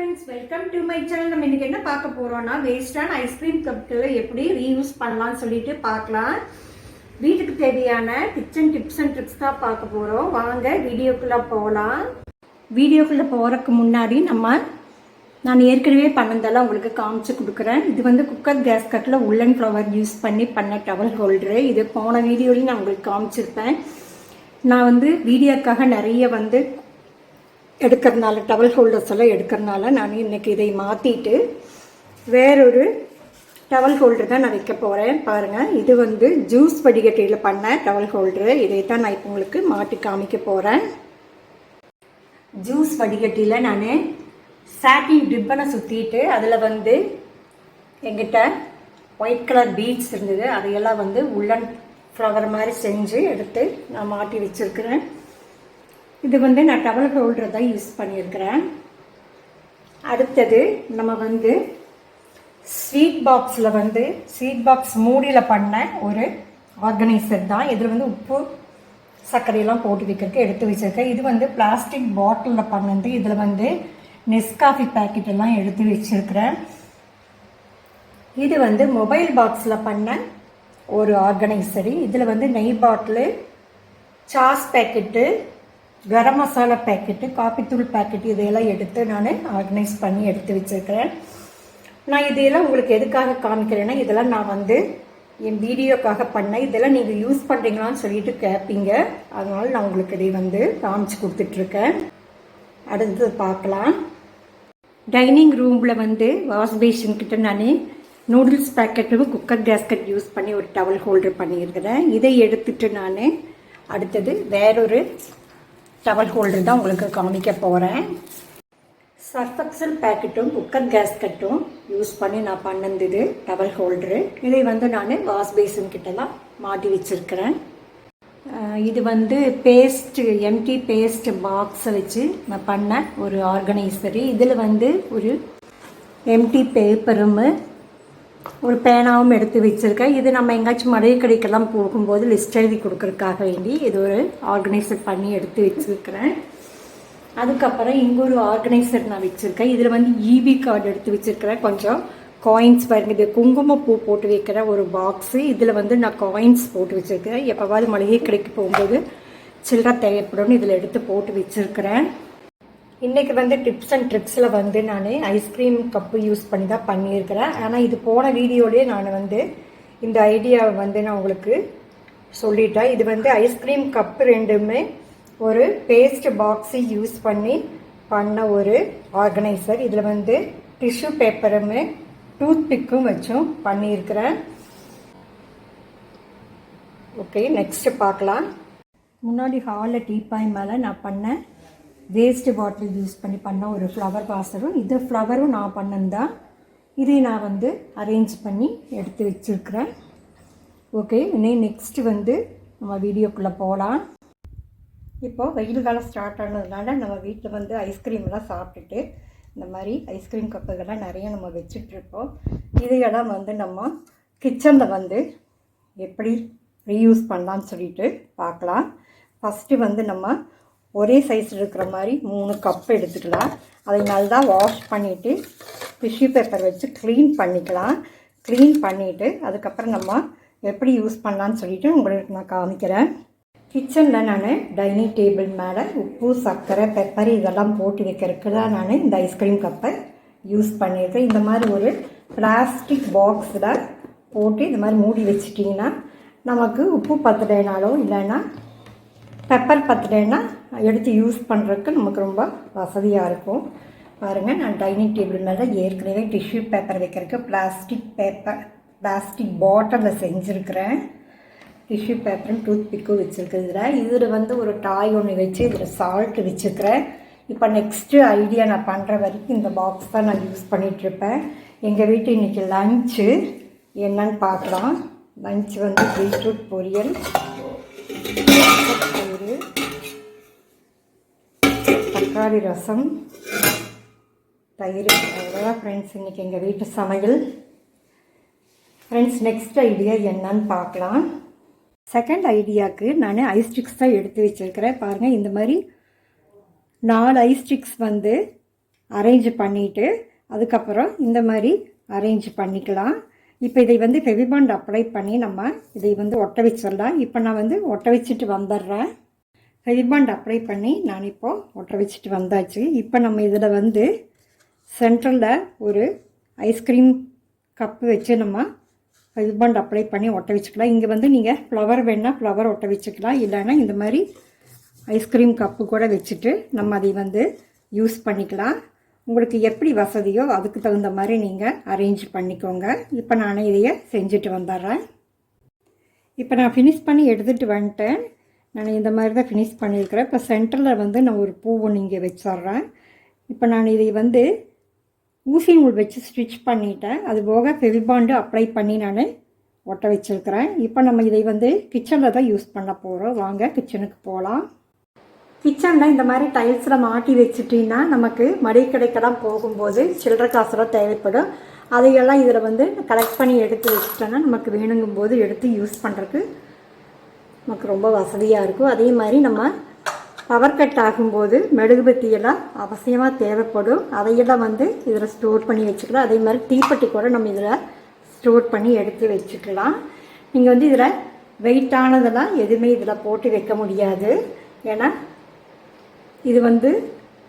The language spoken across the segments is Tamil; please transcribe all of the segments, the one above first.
Friends welcome to my channel நம்ம இன்னைக்கு என்ன பார்க்க போகிறோம்னா வேஸ்டான ஐஸ்கிரீம் கப்களை எப்படி ரீயூஸ் பண்ணலாம்னு சொல்லிட்டு பார்க்கலாம். வீட்டுக்கு தேவையான கிச்சன் டிப்ஸ் அண்ட் ட்ரிக்ஸ் தான் பார்க்க போகிறோம் வாங்க வீடியோக்குள்ளே போகலாம் வீடியோக்குள்ளே போகிறதுக்கு முன்னாடி நம்ம நான் ஏற்கனவே பண்ணதெல்லாம் உங்களுக்கு காமிச்சு கொடுக்குறேன். இது வந்து குக்கர் கேஸ் கட்டில் உள்ளன் ஃப்ளவர் யூஸ் பண்ணி பண்ண டவல் ஹோல்டரு இது போன வீடியோலையும் நான் உங்களுக்கு காமிச்சிருப்பேன். நான் வந்து வீடியோக்காக நிறைய வந்து எடுக்கிறதுனால டவல் ஹோல்டர்ஸ் எல்லாம் எடுக்கிறதுனால நான் இன்னைக்கு இதை மாற்றிட்டு வேறொரு டவல் ஹோல்டர் தான் நான் வைக்க போகிறேன் பாருங்கள் இது வந்து ஜூஸ் வடிகட்டியில் பண்ண டவல் ஹோல்டரு இதை தான் நான் இப்போ உங்களுக்கு மாட்டி காமிக்க போகிறேன் ஜூஸ் வடிகட்டியில் நான் சாட்டின் ரிப்பனை சுற்றிட்டு அதில் வந்து எங்கிட்ட ஒயிட் கலர் பீட்ஸ் இருந்தது. அதையெல்லாம் வந்து உள்ளன் ஃப்ளவர் மாதிரி செஞ்சு எடுத்து நான் மாட்டி வச்சுருக்கிறேன். இது வந்து நான் டவல் ஹோல்டர் தான் யூஸ் பண்ணியிருக்கிறேன். அடுத்தது நம்ம வந்து ஸ்வீட் பாக்ஸில் வந்து ஸ்வீட் பாக்ஸ் மூடியில் பண்ண ஒரு ஆர்கனைசர் தான். இதில் வந்து உப்பு சர்க்கரையெல்லாம் போட்டு வைக்கிறதுக்கு எடுத்து வச்சுருக்கேன். இது வந்து பிளாஸ்டிக் பாட்டிலில் பண்ணது. இதில் வந்து நெஸ்காஃபி பேக்கெட் எல்லாம் எடுத்து வச்சுருக்கிறேன். இது வந்து மொபைல் பாக்ஸில் பண்ண ஒரு ஆர்கனைசரி இதில் வந்து நெய் bottle sauce packet garam masala packet காப்பித்தூள் packet இதையெல்லாம் எடுத்து நான் ஆர்கனைஸ் பண்ணி எடுத்து வச்சிருக்கிறேன். நான் இதையெல்லாம் உங்களுக்கு எதுக்காக காமிக்கிறேன்னா இதெல்லாம் நான் வந்து என் வீடியோக்காக பண்ணேன். இதெல்லாம் நீங்கள் யூஸ் பண்ணுறீங்களான்னு சொல்லிட்டு கேட்பீங்க அதனால் நான் உங்களுக்கு இதை வந்து காமிச்சு கொடுத்துட்ருக்கேன். அடுத்தது பார்க்கலாம். டைனிங் ரூமில் வந்து வாஷ் பேஷன் கிட்ட நான் நூடுல்ஸ் பேக்கெட்டும் குக்கர் கேஸ்கட் யூஸ் பண்ணி ஒரு டவல் ஹோல்டர் பண்ணியிருக்கிறேன். இதை எடுத்துட்டு நான் அடுத்தது வேறொரு டவல் ஹோல்டர் தான் உங்களுக்கு காமிக்க போகிறேன் சர்ஃபெக்சல் பேக்கெட்டும் குக்கர் கேஸ்கட்டும் யூஸ் பண்ணி நான் பண்ணது டவல் ஹோல்டரு இதை வந்து நான் வாஷ் பேசின் கிட்டலாம் மாட்டி வச்சுருக்கிறேன். இது வந்து பேஸ்ட்டு எம்டி பேஸ்ட் பாக்ஸை வச்சு நான் பண்ண ஒரு ஆர்கனைசரு இதில் வந்து ஒரு எம்டி பேப்பரும் ஒரு பேனாவும் எடுத்து வச்சுருக்கேன். இது நம்ம எங்கேயாச்சும் மளிகை கடைக்கெல்லாம் போகும்போது லிஸ்ட் எழுதி கொடுக்குறதுக்காக வேண்டி இது ஒரு ஆர்கனைசர் பண்ணி எடுத்து வச்சுருக்கிறேன். அதுக்கப்புறம் இங்கே ஒரு ஆர்கனைசர் நான் வச்சுருக்கேன். இதில் வந்து இபி கார்டு எடுத்து வச்சுருக்கிறேன். கொஞ்சம் காயின்ஸ் பாருங்க. இது குங்குமப்பூ போட்டு வைக்கிற ஒரு பாக்ஸு இதில் வந்து நான் காயின்ஸ் போட்டு வச்சுருக்கிறேன். எப்போவாது மளிகை கடைக்கு போகும்போது சில்லற தேவைப்படும் இதில் எடுத்து போட்டு வச்சுருக்கிறேன். இன்றைக்கி வந்து டிப்ஸ் அண்ட் ட்ரிக்ஸில் வந்து நான் ஐஸ்கிரீம் கப்பு யூஸ் பண்ணி தான் பண்ணியிருக்கிறேன். ஆனால் இது போன வீடியோலேயே நான் வந்து இந்த ஐடியாவை வந்து நான் உங்களுக்கு சொல்லிட்டேன். இது வந்து ஐஸ்கிரீம் கப்பு ரெண்டுமே ஒரு பேஸ்ட் பாக்ஸு யூஸ் பண்ணி பண்ண ஒரு ஆர்கனைசர் இதில் வந்து டிஷ்யூ பேப்பருமே டூத் பிக்கும் வச்சும் பண்ணியிருக்கிறேன். ஓகே நெக்ஸ்ட்டு பார்க்கலாம். முன்னாடி ஹாலில் டீப்பாய் மேலே நான் பண்ணேன் வேஸ்ட்டு பாட்டில் யூஸ் பண்ணி பண்ண ஒரு ஃப்ளவர் வாசரும் இது ஃப்ளவரும் நான் பண்ணந்தான் இதை நான் வந்து அரேஞ்ச் பண்ணி எடுத்து வச்சுருக்கிறேன். ஓகே இன்னே நெக்ஸ்ட்டு வந்து நம்ம வீடியோக்குள்ளே போகலாம் இப்போது வெயில் காலம் ஸ்டார்ட் ஆனதுனால நம்ம வீட்டில் வந்து ஐஸ்கிரீம்லாம் சாப்பிட்டுட்டு இந்த மாதிரி ஐஸ்கிரீம் கப்புகள்லாம் நிறைய நம்ம வச்சுட்ருப்போம் இதையெல்லாம் வந்து நம்ம கிச்சனில் வந்து எப்படி ரீயூஸ் பண்ணலான்னு சொல்லிட்டு பார்க்கலாம். ஃபஸ்ட்டு வந்து நம்ம ஒரே சைஸ் இருக்கிற மாதிரி மூணு கப் எடுத்துக்கலாம். அதை நல்லா வாஷ் பண்ணிவிட்டு டிஷ்யூ பேப்பர் வச்சு க்ளீன் பண்ணிக்கலாம். க்ளீன் பண்ணிவிட்டு அதுக்கப்புறம் நம்ம எப்படி யூஸ் பண்ணலான்னு சொல்லிவிட்டு உங்களுக்கு நான் காமிக்கிறேன். கிச்சனில் நான் டைனிங் டேபிள் மேலே உப்பு சர்க்கரை பெப்பர் இதெல்லாம் போட்டு வைக்கிறதுக்கு தான் நான் இந்த ஐஸ்கிரீம் கப்பை யூஸ் பண்ணியிருக்கேன். இந்த மாதிரி ஒரு பிளாஸ்டிக் பாக்ஸில் போட்டு இந்த மாதிரி மூடி வச்சிட்டிங்கன்னா நமக்கு உப்பு பத்தலைனாலும் இல்லைன்னா பெப்பர் பத்தலைன்னா எடுத்து யூஸ் பண்ணுறதுக்கு நமக்கு ரொம்ப வசதியாக இருக்கும். பாருங்கள் நான் டைனிங் டேபிள் மேலே ஏற்கனவே டிஷ்யூ பேப்பர் வைக்கிறதுக்கு பிளாஸ்டிக் பேப்பர் பிளாஸ்டிக் பாட்டிலில் செஞ்சுருக்கிறேன். டிஷ்யூ பேப்பரும் டூத் பிக்கும் வச்சுருக்குதுல இதில். வந்து ஒரு டாய் ஒன்று வச்சு இதில் சால்ட்டு வச்சுருக்கிறேன் இப்போ நெக்ஸ்ட்டு ஐடியா நான் பண்ணுற வரைக்கும் இந்த பாக்ஸ் தான் நான் யூஸ் பண்ணிகிட்ருப்பேன் எங்கள் வீட்டு இன்றைக்கி லஞ்சு என்னன்னு பார்க்கலாம். லஞ்ச் வந்து பீட்ரூட் பொரியல். தக்காளி ரசம் தயிர் அவ்வளோதான் ஃப்ரெண்ட்ஸ் இன்றைக்கி எங்கள் வீட்டு சமையல். ஃப்ரெண்ட்ஸ் நெக்ஸ்ட் ஐடியா என்னன்னு பார்க்கலாம். செகண்ட் ஐடியாவுக்கு நான் ஐஸ்டிக்ஸ் தான் எடுத்து வச்சுருக்கிறேன். பாருங்கள் இந்த மாதிரி நாலு ஐஸ்டிக்ஸ் வந்து அரேஞ்ச் பண்ணிவிட்டு அதுக்கப்புறம் இந்த மாதிரி அரேஞ்ச் பண்ணிக்கலாம். இப்போ இதை வந்து ஃபெவிபாண்ட் அப்ளை பண்ணி நம்ம இதை வந்து ஒட்ட வச்சிடலாம். இப்போ நான் வந்து ஒட்ட வச்சுட்டு வந்துடுறேன். ரிப்பாண்ட் அப்ளை பண்ணி நான் இப்போது ஒட்ட வச்சுட்டு வந்தாச்சு. இப்போ நம்ம இதில் வந்து சென்ட்ரலில் ஒரு ஐஸ்கிரீம் கப்பு வச்சு நம்ம ரிப்பாண்ட் அப்ளை பண்ணி ஒட்ட வச்சுக்கலாம். இங்கே வந்து நீங்கள் ஃப்ளவர் வேணால் ஃப்ளவர் ஒட்ட வச்சுக்கலாம். இல்லைன்னா இந்த மாதிரி ஐஸ்கிரீம் கப்பு கூட வச்சுட்டு நம்ம அதை வந்து யூஸ் பண்ணிக்கலாம். உங்களுக்கு எப்படி வசதியோ அதுக்கு தகுந்த மாதிரி நீங்கள் அரேஞ்ச் பண்ணிக்கோங்க. இப்போ நான் இதையே செஞ்சுட்டு வந்துடுறேன். இப்போ நான் ஃபினிஷ் பண்ணி எடுத்துகிட்டு வந்துட்டேன். நான் இந்த மாதிரி தான் ஃபினிஷ் பண்ணியிருக்கிறேன். இப்போ சென்டரில் வந்து நான் ஒரு பூ ஒன்று இங்கே வச்சிட்றேன். இப்போ நான் இதை வந்து ஊசி நூல் வச்சு ஸ்டிச் பண்ணிட்டேன். அது போக ஃபெவிபாண்டு அப்ளை பண்ணி நான் ஒட்ட வச்சுருக்கிறேன். இப்போ நம்ம இதை வந்து கிச்சனில் தான் யூஸ் பண்ண போகிறோம் வாங்க கிச்சனுக்கு போகலாம் கிச்சனில் இந்த மாதிரி டைல்ஸில் மாட்டி வச்சுட்டிங்கன்னா நமக்கு மடிக்கடைக்கெல்லாம் போகும்போது சில்லற காசுலாம் தேவைப்படும். அதையெல்லாம் இதில் வந்து கலெக்ட் பண்ணி எடுத்து வச்சுட்டோன்னா நமக்கு வேணுங்கும் போது எடுத்து யூஸ் பண்ணுறதுக்கு நமக்கு ரொம்ப வசதியாக இருக்கும். அதே மாதிரி நம்ம பவர் கட் ஆகும்போது மெழுகுபத்தியெல்லாம் அவசியமாக தேவைப்படும். அதையெல்லாம் வந்து இதில் ஸ்டோர் பண்ணி வச்சுக்கலாம். அதே மாதிரி தீப்பெட்டி கூட நம்ம இதில் ஸ்டோர் பண்ணி எடுத்து வச்சுக்கலாம். நீங்கள் வந்து இதில் வெயிட்டானதெல்லாம் எதுவுமே இதில் போட்டு வைக்க முடியாது. ஏன்னா இது வந்து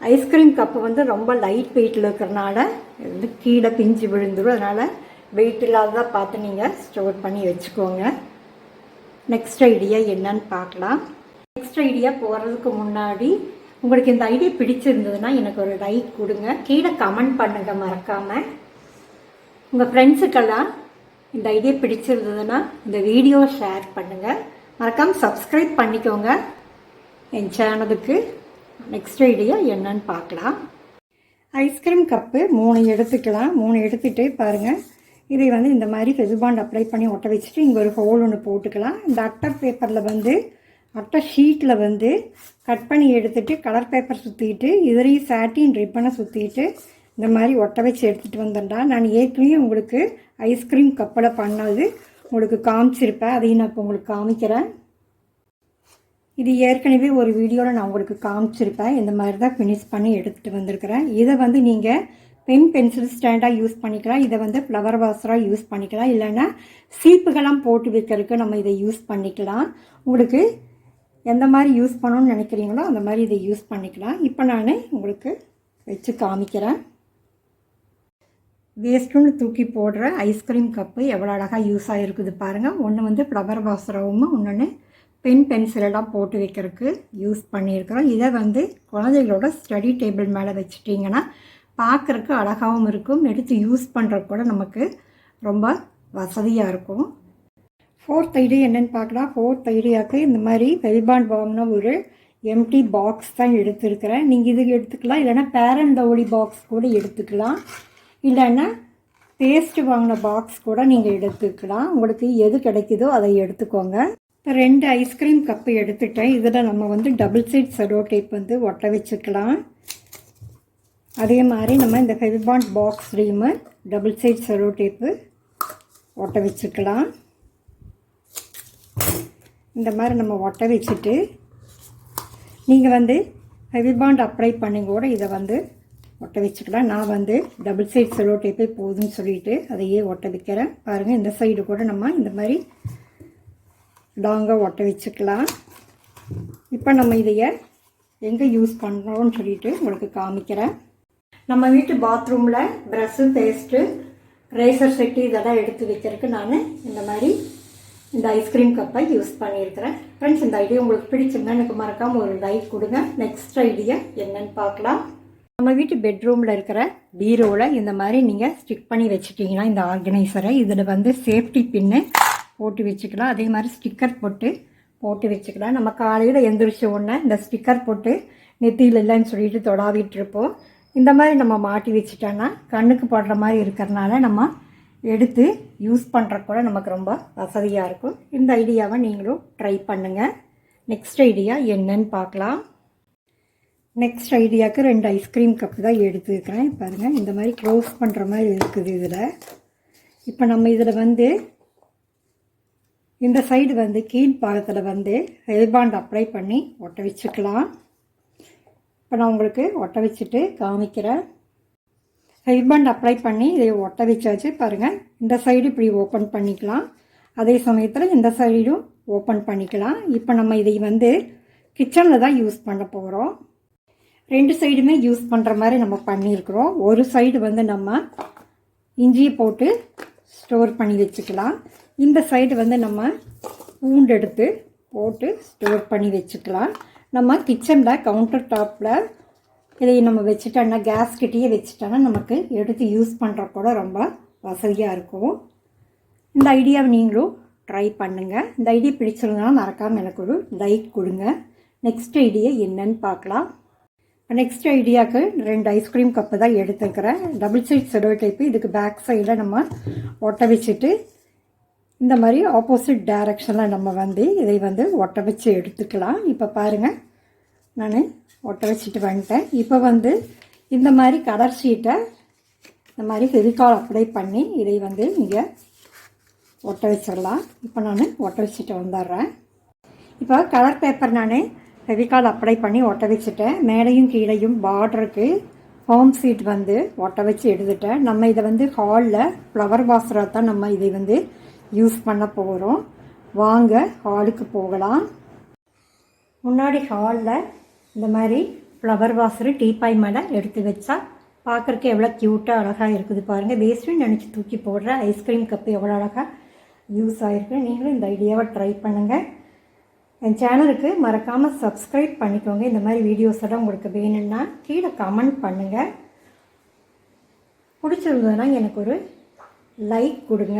ஐஸ்கிரீம் கப்பு வந்து ரொம்ப லைட் வெயிட்டில் இருக்கிறனால இது வந்து கீழே பிஞ்சு விழுந்துடும் அதனால் வெயிட் இல்லாததாக பார்த்து நீங்கள் ஸ்டோர் பண்ணி வச்சுக்கோங்க. நெக்ஸ்ட் ஐடியா என்னன்னு பார்க்கலாம். நெக்ஸ்ட் ஐடியா போகிறதுக்கு முன்னாடி உங்களுக்கு இந்த ஐடியா பிடிச்சிருந்ததுன்னா எனக்கு ஒரு லைக் கொடுங்க. கீழே கமெண்ட் பண்ணுங்க மறக்காமல் உங்கள் ஃப்ரெண்ட்ஸுக்கெல்லாம் இந்த ஐடியா பிடிச்சிருந்ததுன்னா இந்த வீடியோ ஷேர் பண்ணுங்கள் மறக்காமல் சப்ஸ்கிரைப் பண்ணிக்கோங்க. என் சேனலுக்கு நெக்ஸ்ட் ஐடியா என்னன்னு பார்க்கலாம். ஐஸ்கிரீம் கப்பு மூணு எடுத்துக்கலாம். மூணு எடுத்துகிட்டு பாருங்கள் இதை வந்து இந்த மாதிரி ஃபெவிபாண்ட் அப்ளை பண்ணி ஒட்ட வச்சுட்டு இங்கே ஒரு ஹோல் ஒன்று போட்டுக்கலாம். இந்த அட்டை பேப்பரில் வந்து அட்டை ஷீட்டில் வந்து கட் பண்ணி எடுத்துட்டு கலர் பேப்பர் சுற்றிட்டு இதுலேயும் சாட்டின் ரிப்பனை சுற்றிட்டு இந்த மாதிரி ஒட்ட வச்சு எடுத்துகிட்டு வந்தேன்டா. நான் ஏற்கனவே உங்களுக்கு ஐஸ்கிரீம் கப்பில் பண்ணது உங்களுக்கு காமிச்சிருப்பேன். அதையும் நான் இப்போ உங்களுக்கு காமிக்கிறேன். இது ஏற்கனவே ஒரு வீடியோவில் நான் உங்களுக்கு காமிச்சிருப்பேன். இந்த மாதிரி தான் ஃபினிஷ் பண்ணி எடுத்துகிட்டு வந்திருக்கிறேன். இதை வந்து நீங்கள் பென் பென்சில் ஸ்டாண்டாக யூஸ் பண்ணிக்கலாம். இதை வந்து ஃப்ளவர் வாஷராக யூஸ் பண்ணிக்கலாம். இல்லைன்னா சீப்புகளாம் போட்டு வைக்கிறதுக்கு நம்ம இதை யூஸ் பண்ணிக்கலாம். உங்களுக்கு எந்த மாதிரி யூஸ் பண்ணணும்னு நினைக்கிறீங்களோ அந்த மாதிரி இதை யூஸ் பண்ணிக்கலாம். இப்போ நான் உங்களுக்கு வச்சு காமிக்கிறேன். வேஸ்ட்டுன்னு தூக்கி போடுற ஐஸ்கிரீம் கப்பு எவ்வளோ அழகாக யூஸ் ஆகிருக்குது பாருங்கள் ஒன்று வந்து ஃப்ளவர் வாசரவும் இன்னொன்று பென் பென்சிலெல்லாம் போட்டு வைக்கிறதுக்கு யூஸ் பண்ணியிருக்கிறோம். இதை வந்து குழந்தைகளோட ஸ்டடி டேபிள் மேலே வச்சுட்டிங்கன்னா பார்க்குறக்கு அழகாகவும் இருக்கும். எடுத்து யூஸ் பண்ணுறதுக்கு கூட நமக்கு ரொம்ப வசதியாக இருக்கும். ஃபோர்த் ஐடியா என்னென்னு பார்க்கலாம். ஃபோர்த் ஐடியாவுக்கு இந்த மாதிரி ஃபெவிபாண்ட் வாங்கின ஒரு எம்டி பாக்ஸ் தான் எடுத்துருக்கிறேன். நீங்கள் இது எடுத்துக்கலாம். இல்லைன்னா பேரண்ட் டவுலி பாக்ஸ் கூட எடுத்துக்கலாம். இல்லைன்னா பேஸ்ட் வாங்கின பாக்ஸ் கூட நீங்கள் எடுத்துக்கலாம். உங்களுக்கு எது கிடைக்குதோ அதை எடுத்துக்கோங்க. இப்போ ரெண்டு ஐஸ்கிரீம் கப்பு எடுத்துட்டேன். இதில் நம்ம வந்து டபுள் சைட் செலோ டேப் வந்து ஒட்ட வச்சுக்கலாம். அதே மாதிரி நம்ம இந்த ஃபெவிபாண்ட் பாக்ஸ்லேயுமே டபுள் சைட் செலோ டேப்பு ஒட்ட வச்சுக்கலாம். இந்த மாதிரி நம்ம ஒட்ட வச்சுட்டு நீங்கள் வந்து ஃபெவிபாண்ட் அப்ளை பண்ணி கூட இதை வந்து ஒட்ட வச்சுக்கலாம். நான் வந்து டபுள் சைட் செலோ டேப்பே போதும்னு சொல்லிட்டு அதையே ஒட்ட வைக்கிறேன். பாருங்கள் இந்த சைடு கூட நம்ம இந்த மாதிரி லாங்காக ஒட்ட வச்சுக்கலாம். இப்போ நம்ம இதைய எங்கே யூஸ் பண்ணுறோன்னு சொல்லிட்டு உங்களுக்கு காமிக்கிறேன். நம்ம வீட்டு பாத்ரூமில் ப்ரஷ்ஷு பேஸ்ட்டு ரேசர் செட்டு இதெல்லாம் எடுத்து வைக்கிறதுக்கு நான் இந்த மாதிரி இந்த ஐஸ்கிரீம் கப்பை யூஸ் பண்ணியிருக்கிறேன். ஃப்ரெண்ட்ஸ் இந்த ஐடியா உங்களுக்கு பிடிச்சிருந்தா எனக்கு மறக்காமல் ஒரு லைக் கொடுங்க. நெக்ஸ்ட் ஐடியா என்னன்னு பார்க்கலாம். நம்ம வீட்டு பெட்ரூமில் இருக்கிற பீரோவில் இந்த மாதிரி நீங்கள் ஸ்டிக் பண்ணி வச்சுட்டிங்கன்னா இந்த ஆர்கனைசரை இதில் வந்து சேஃப்டி பின்னு போட்டு வச்சுக்கலாம். அதே மாதிரி ஸ்டிக்கர் போட்டு போட்டு வச்சுக்கலாம். நம்ம காலையில் எந்திரிச்ச உடனே இந்த ஸ்டிக்கர் போட்டு நெத்தியில் இல்லைன்னு சொல்லிட்டு தொடாவிட்டு இருப்போம். இந்த மாதிரி நம்ம மாட்டி வச்சுட்டோன்னா கண்ணுக்கு படுற மாதிரி இருக்கிறனால நம்ம எடுத்து யூஸ் பண்ணுற கூட நமக்கு ரொம்ப வசதியாக இருக்கும். இந்த ஐடியாவை நீங்களும் ட்ரை பண்ணுங்கள் நெக்ஸ்ட் ஐடியா என்னன்னு பார்க்கலாம். நெக்ஸ்ட் ஐடியாவுக்கு ரெண்டு ஐஸ்கிரீம் கப்பு தான் எடுத்துக்கிறேன் பாருங்கள் இந்த மாதிரி க்ளோஸ் பண்ணுற மாதிரி இருக்குது இதில். இப்போ நம்ம இதில் வந்து இந்த சைடு வந்து கீழ் பாகத்தில் வந்து ஹெல்பாண்ட் அப்ளை பண்ணி ஒட்ட வச்சுக்கலாம். இப்போ நான் உங்களுக்கு ஒட்ட வச்சுட்டு காமிக்கிறேன். ரிப்பன் அப்ளை பண்ணி இதை ஒட்ட வச்சாச்சு பாருங்கள் இந்த சைடு இப்படி ஓப்பன் பண்ணிக்கலாம். அதே சமயத்தில் இந்த சைடும் ஓப்பன் பண்ணிக்கலாம். இப்போ நம்ம இதை வந்து கிச்சனில் தான் யூஸ் பண்ண போகிறோம் ரெண்டு சைடுமே யூஸ் பண்ணுற மாதிரி நம்ம பண்ணியிருக்கிறோம். ஒரு சைடு வந்து நம்ம இஞ்சியை போட்டு ஸ்டோர் பண்ணி வச்சுக்கலாம். இந்த சைடு வந்து நம்ம பூண்டு எடுத்து போட்டு ஸ்டோர் பண்ணி வச்சுக்கலாம். நம்ம கிச்சனில் கவுண்டர் டாப்பில் இதை நம்ம வச்சுட்டோன்னா கேஸ் கிட்டேயே வச்சுட்டோன்னா நமக்கு எடுத்து யூஸ் பண்ணுற கூட ரொம்ப வசதியாக இருக்கும். இந்த ஐடியாவை நீங்களும் ட்ரை பண்ணுங்கள் இந்த ஐடியா பிடிச்சிருந்தா மறக்காமல் எனக்கு ஒரு லைக் கொடுங்க. நெக்ஸ்ட் ஐடியா என்னன்னு பார்க்கலாம். நெக்ஸ்ட் ஐடியாவுக்கு ரெண்டு ஐஸ்கிரீம் கப்பு தான் எடுத்துக்கிறேன். டபுள் சைட் செடோ டைப்பு இதுக்கு பேக் சைடில் நம்ம ஒட்ட வச்சுட்டு இந்த மாதிரி ஆப்போசிட் டைரக்ஷனில் நம்ம வந்து இதை வந்து ஒட்ட வச்சு எடுத்துக்கலாம். இப்போ பாருங்கள் நான் ஒட்ட வச்சுட்டு வந்துட்டேன். இப்போ வந்து இந்த மாதிரி கலர் ஷீட்டை இந்த மாதிரி ஃபெவிகால் அப்ளை பண்ணி இதை வந்து இங்கே ஒட்ட வச்சிடலாம். இப்போ நான் ஒட்ட வச்சுட்டு வந்துடுறேன். இப்போ கலர் பேப்பர் நான் ஃபெவிகால் அப்ளை பண்ணி ஒட்ட வச்சுட்டேன். மேலையும் கீழையும் பார்டருக்கு ஹோம் சீட் வந்து ஒட்ட வச்சு எடுத்துட்டேன். நம்ம இதை வந்து ஹாலில் ஃப்ளவர் வாசராக தான் நம்ம இதை வந்து யூஸ் பண்ண போகிறோம் வாங்க ஹாலுக்கு போகலாம். முன்னாடி ஹாலில் இந்த மாதிரி ஃப்ளவர் வாசரு டீப்பாய் மேலே எடுத்து வச்சா பார்க்குறக்கு எவ்வளோ க்யூட்டாக அழகாக இருக்குது பாருங்கள் வேஸ்ட்டுன்னு நினச்சி தூக்கி போடுற ஐஸ்கிரீம் கப்பு எவ்வளோ அழகாக யூஸ் ஆகிருக்கு நீங்களும் இந்த ஐடியாவை ட்ரை பண்ணுங்கள் என் சேனலுக்கு மறக்காமல் சப்ஸ்கிரைப் பண்ணிக்கோங்க. இந்த மாதிரி வீடியோஸ் எல்லாம் உங்களுக்கு வேணும்னா கீழே கமெண்ட் பண்ணுங்கள் பிடிச்சிருந்ததுன்னா எனக்கு ஒரு லைக் கொடுங்க.